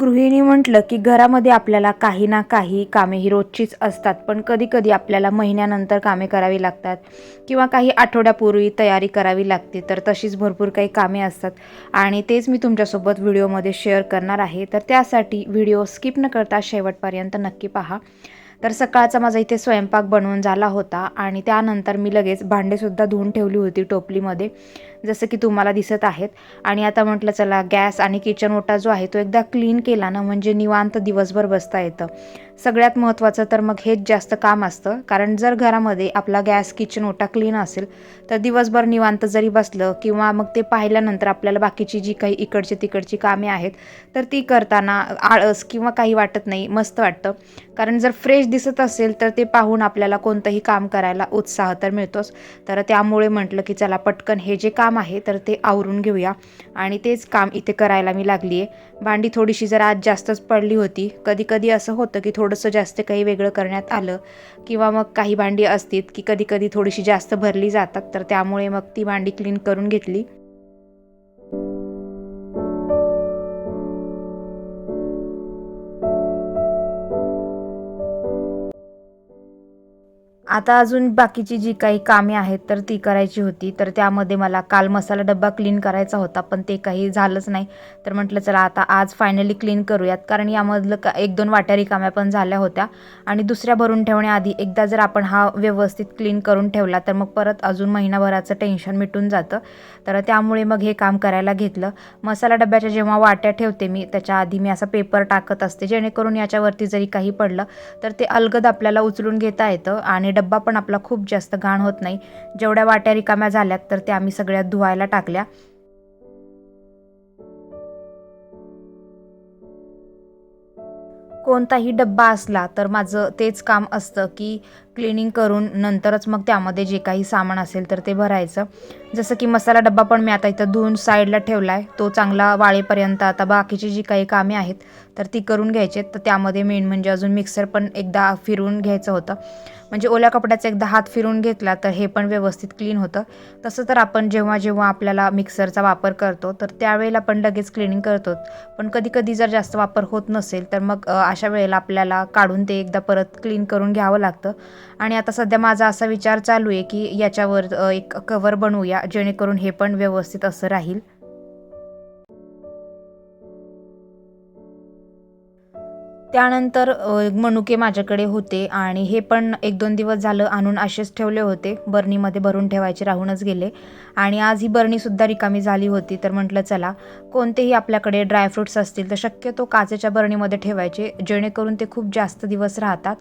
गृहिणी म्हटलं की घरामध्ये आपल्याला काही ना काही कामे ही रोजचीच असतात. पण कधी कधी आपल्याला महिन्यानंतर कामे करावी लागतात किंवा काही आठवड्यापूर्वी तयारी करावी लागते तर तशीच भरपूर काही कामे असतात. आणि तेच मी तुमच्यासोबत व्हिडिओमध्ये शेअर करणार आहे. तर त्यासाठी व्हिडिओ स्किप न करता शेवटपर्यंत नक्की पहा. तर सकाळचा माझा इथे स्वयंपाक बनवून झाला होता आणि त्यानंतर मी लगेच भांडेसुद्धा धुवून ठेवली होती टोपलीमध्ये. जसं की तुम्हाला दिसत आहेत. आणि आता म्हटलं चला गॅस आणि किचन ओटा जो आहे तो एकदा क्लीन केला ना म्हणजे निवांत दिवसभर बसता येतं. सगळ्यात महत्त्वाचं तर मग हेच जास्त काम असतं. कारण जर घरामध्ये आपला गॅस किचन ओटा क्लीन असेल तर दिवसभर निवांत जरी बसलं किंवा मग ते पाहिल्यानंतर आपल्याला बाकीची जी काही इकडची तिकडची कामे आहेत तर ती करताना आळस किंवा काही वाटत नाही मस्त वाटतं. कारण जर फ्रेश दिसत असेल तर ते पाहून आपल्याला कोणतंही काम करायला उत्साह तर मिळतोच. तर त्यामुळे म्हटलं की चला पटकन हे जे काम आहे तर ते आवरून घेऊया. आणि तेच काम इथे करायला मी लागली आहे भांडी थोडीशी जरा आज जास्तच पडली होती. कधी कधी असं होतं की थोडंसं जास्त काही वेगळं करण्यात आलं. किंवा मग काही भांडी असतील की कधी कधी थोडीशी जास्त भरली जातात तर त्यामुळे मग ती भांडी क्लीन करून घेतली. आता अजून बाकीची जी काही कामे आहेत तर ती करायची होती. तर त्यामध्ये मला काल मसाला डब्बा क्लीन करायचा होता पण ते काही झालंच नाही. तर म्हटलं चला आता आज फायनली क्लीन करूयात. कारण यामधलं का एक दोन वाट्या रिकाम्या पण झाल्या होत्या. आणि दुसऱ्या भरून ठेवण्याआधी एकदा जर आपण हा व्यवस्थित क्लीन करून ठेवला तर मग परत अजून महिनाभराचं टेन्शन मिटून जातं. तर त्यामुळे मग हे काम करायला घेतलं. मसाला डब्याच्या जेव्हा वाट्या ठेवते मी त्याच्या आधी मी असा पेपर टाकत असते. जेणेकरून याच्यावरती जरी काही पडलं तर ते अलगद आपल्याला उचलून घेता येतं आणि डब डब्बा पण आपला खूप जास्त घाण होत नाही. जेवढ्या वाट्या रिकाम्या झाल्यात तर त्या आम्ही सगळ्या धुवायला टाकल्या. कोणताही डब्बा असला तर माझं तेच काम असतं की क्लिनिंग करून नंतरच मग त्यामध्ये जे काही सामान असेल तर ते भरायचं. जसं की मसाला डब्बा पण मी आता इथं धुवून साईडला ठेवला आहे तो चांगला वाळेपर्यंत आता बाकीची जी काही कामे आहेत तर ती करून घ्यायची तर त्यामध्ये मेन म्हणजे अजून मिक्सर पण एकदा फिरवून घ्यायचं होतं. म्हणजे ओल्या कपड्याचा एकदा हात फिरून घेतला तर हे पण व्यवस्थित क्लीन होतं. तसं तर आपण जेव्हा जेव्हा आपल्याला मिक्सरचा वापर करतो तर त्यावेळेला पण लगेच क्लिनिंग करतो. पण कधी कधी जर जास्त वापर होत नसेल तर मग अशा वेळेला आपल्याला काढून ते एकदा परत क्लीन करून घ्यावं लागतं. आणि आता सध्या माझा असा विचार चालू आहे की याच्यावर एक कवर बनवूया जेणेकरून हे पण व्यवस्थित असं राहील. त्यानंतर मनुके माझ्याकडे होते आणि हे पण एक दोन दिवस झालं आणून असेच ठेवले होते. बर्नीमध्ये भरून ठेवायचे राहूनच गेले. आणि आज ही बर्नीसुद्धा रिकामी झाली होती. तर म्हटलं चला कोणतेही आपल्याकडे ड्रायफ्रूट्स असतील तर शक्यतो काचेच्या बर्नीमध्ये ठेवायचे जेणेकरून ते खूप जास्त दिवस राहतात.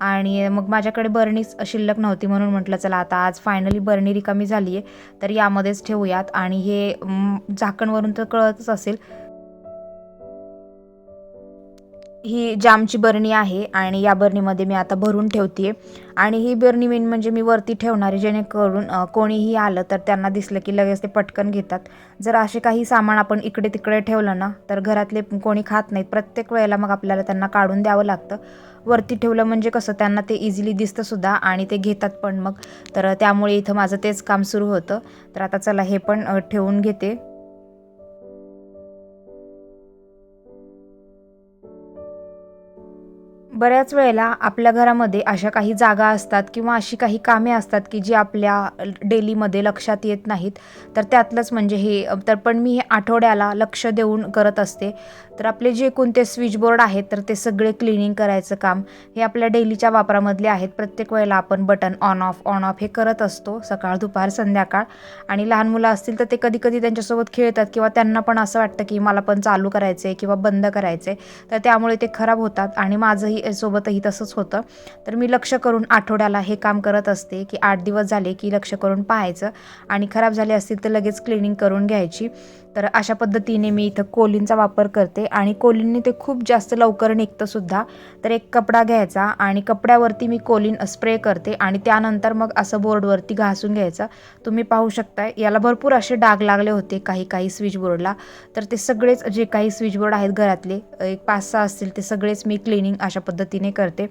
आणि मग माझ्याकडे बर्नीच शिल्लक नव्हती म्हणून म्हटलं चला आता आज फायनली बर्नी रिकामी झाली आहे तर यामध्येच ठेवूयात. आणि हे झाकणवरून तर कळतच असेल ही जामची बरणी आहे आणि या बरणीमध्ये मी आता भरून ठेवते आणि ही बरणी मेन म्हणजे मी वरती ठेवणार आहे जेणेकरून कोणीही आलं तर त्यांना दिसलं की लगेच ते पटकन घेतात. जर असे काही सामान आपण इकडे तिकडे ठेवलं ना तर घरातले कोणी खात नाहीत. प्रत्येक वेळेला मग आपल्याला त्यांना काढून द्यावं लागतं. वरती ठेवलं म्हणजे कसं त्यांना ते इझिली दिसतं सुद्धा आणि ते घेतात पण मग. तर त्यामुळे इथं माझं तेच काम सुरू होतं. तर आता चला हे पण ठेवून घेते. बऱ्याच वेळेला आपल्या घरामध्ये अशा काही जागा असतात किंवा अशी काही कामे असतात की जी आपल्या डेलीमध्ये लक्षात येत नाहीत. तर त्यातलंच म्हणजे हे तर पण मी हे आठवड्याला लक्ष देऊन करत असते. तर आपले जे कोणते स्विचबोर्ड आहेत तर ते सगळे क्लिनिंग करायचं काम हे आपल्या डेलीच्या वापरामधले आहेत. प्रत्येक वेळेला आपण button on off on off हे करत असतो सकाळ दुपार संध्याकाळ. आणि लहान मुलं असतील तर ते कधी कधी त्यांच्यासोबत खेळतात किंवा त्यांना पण असं वाटतं की मला पण चालू करायचं आहे किंवा बंद करायचं आहे तर त्यामुळे ते खराब होतात आणि माझंही सोबतही तसंच होतं. तर मी लक्ष करून आठवड्याला हे काम करत असते की आठ दिवस झाले की लक्ष करून पाहायचं आणि खराब झाले असतील तर लगेच क्लिनिंग करून घ्यायची. तर अशा पद्धतीने मी इथं कोलिनचा वापर करते आणि कोलिनने ते खूप जास्त लवकर निघतंसुद्धा तर एक कपडा घ्यायचा आणि कपड्यावरती मी कोलिन स्प्रे करते आणि त्यानंतर मग असं बोर्डवरती घासून घ्यायचं. तुम्ही पाहू शकताय याला भरपूर असे डाग लागले होते काही काही स्विचबोर्डला तर ते सगळेच जे काही स्विचबोर्ड आहेत घरातले एक पाच सहा असतील ते सगळेच मी क्लिनिंग अशा पद्धतीने करते.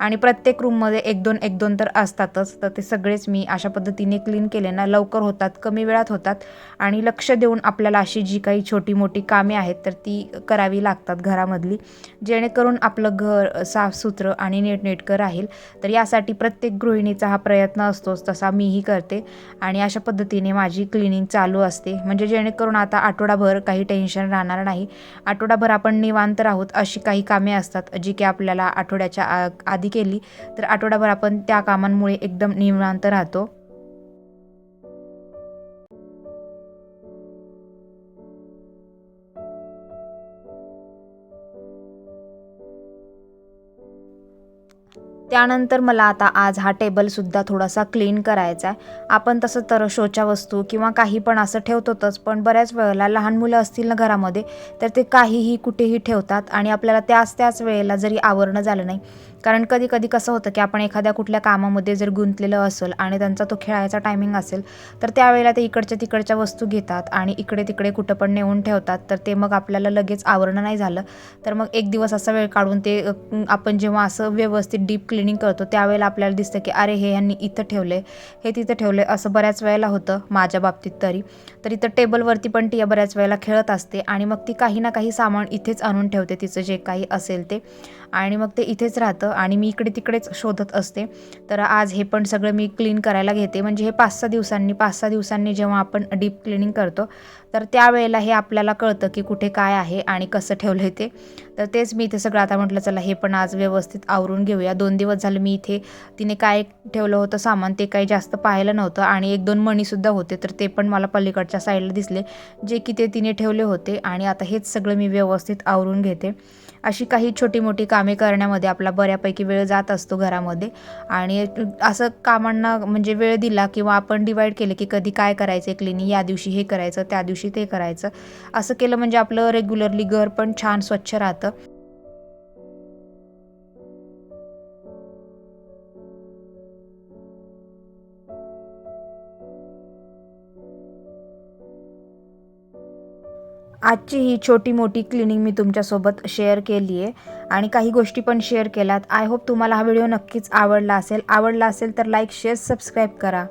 आणि प्रत्येक रूममध्ये एक दोन एक दोन तर असतातच. तर ते सगळेच मी अशा पद्धतीने क्लीन केले ना लवकर होतात कमी वेळात होतात आणि लक्ष देऊन आपल्याला अशी जी काही छोटी मोठी कामे आहेत तर ती करावी लागतात घरामधली. जेणेकरून आपलं घर साफसुथरं आणि नीटनेटकं राहील. तर यासाठी प्रत्येक गृहिणीचा हा प्रयत्न असतोच तसा मीही करते. आणि अशा पद्धतीने माझी क्लिनिंग चालू असते. म्हणजे जेणेकरून आता आठवडाभर काही टेन्शन राहणार नाही. आठवडाभर आपण निवांत राहूत अशी काही कामे असतात जी की आपल्याला आठवड्याच्या आ- आधी केली. तर आठवडाभर आपण त्या कामांमुळे एकदम निवांत राहतो. त्यानंतर मला आता आज हा टेबलसुद्धा थोडासा क्लीन करायचा आहे. आपण तसं तर शोच्या वस्तू किंवा काही पण असं ठेवतोतच पण बऱ्याच वेळेला लहान मुलं असतील ना घरामध्ये तर ते काहीही कुठेही ठेवतात आणि आपल्याला त्याच त्याच वेळेला जरी आवरणं झालं नाही कारण कधी कधी कसं होतं की आपण एखाद्या कुठल्या कामामध्ये जर गुंतलेलं असेल आणि त्यांचा तो खेळायचा टायमिंग असेल तर त्यावेळेला ते इकडच्या तिकडच्या वस्तू घेतात आणि इकडे तिकडे कुठं पण नेऊन ठेवतात तर ते मग आपल्याला लगेच आवरणं नाही झालं. तर मग एक दिवस असा वेळ काढून ते आपण जेव्हा असं व्यवस्थित डीप क्लिनिंग करतो त्यावेळेला आपल्याला दिसतं की अरे हे ह्यांनी इथं ठेवले हे तिथं ठेवले असं बऱ्याच वेळेला होतं माझ्या बाबतीत तरी. तर इथं टेबलवरती पण ती बऱ्याच वेळेला खेळत असते आणि मग ती काही ना काही सामान इथेच आणून ठेवते तिचं जे काही असेल ते. आणि मग ते इथेच राहतं आणि मी इकडे तिकडेच शोधत असते. तर आज हे पण सगळं मी क्लीन करायला घेते. म्हणजे हे पाच सहा दिवसांनी पाच सहा दिवसांनी जेव्हा आपण डीप क्लिनिंग करतो तर त्यावेळेला हे आपल्याला कळतं की कुठे काय आहे आणि कसं ठेवलं ते. तर तेच मी इथे सगळं आता म्हटलं चला हे पण आज व्यवस्थित आवरून घेऊया. दोन दिवस झाले मी इथे तिने काय ठेवलं होतं सामान ते काही जास्त पाहिलं नव्हतं आणि एक दोन मणीसुद्धा होते तर ते पण मला पलीकडच्या साईडला दिसले जे की ते तिने ठेवले होते. आणि आता हेच सगळं मी व्यवस्थित आवरून घेते. अशी काही छोटी मोठी कामे करण्यामध्ये आपला बऱ्यापैकी वेळ जात असतो घरामध्ये. आणि असं कामांना म्हणजे वेळ दिला किंवा आपण डिवाईड केलं की कधी काय करायचं आहे क्लिनिंग या दिवशी हे करायचं त्या दिवशी ते करायचं. असं केलं म्हणजे आपलं रेग्युलरली घर पण छान स्वच्छ राहतं. आजची ही छोटी मोठी क्लिनिंग मी तुमच्यासोबत शेअर केली आहे. आणि काही गोष्टी पण शेअर केल्यात. आय होप तुम्हाला हा व्हिडिओ नक्कीच आवडला असेल. आवडला असेल तर लाईक शेअर सबस्क्राईब करा.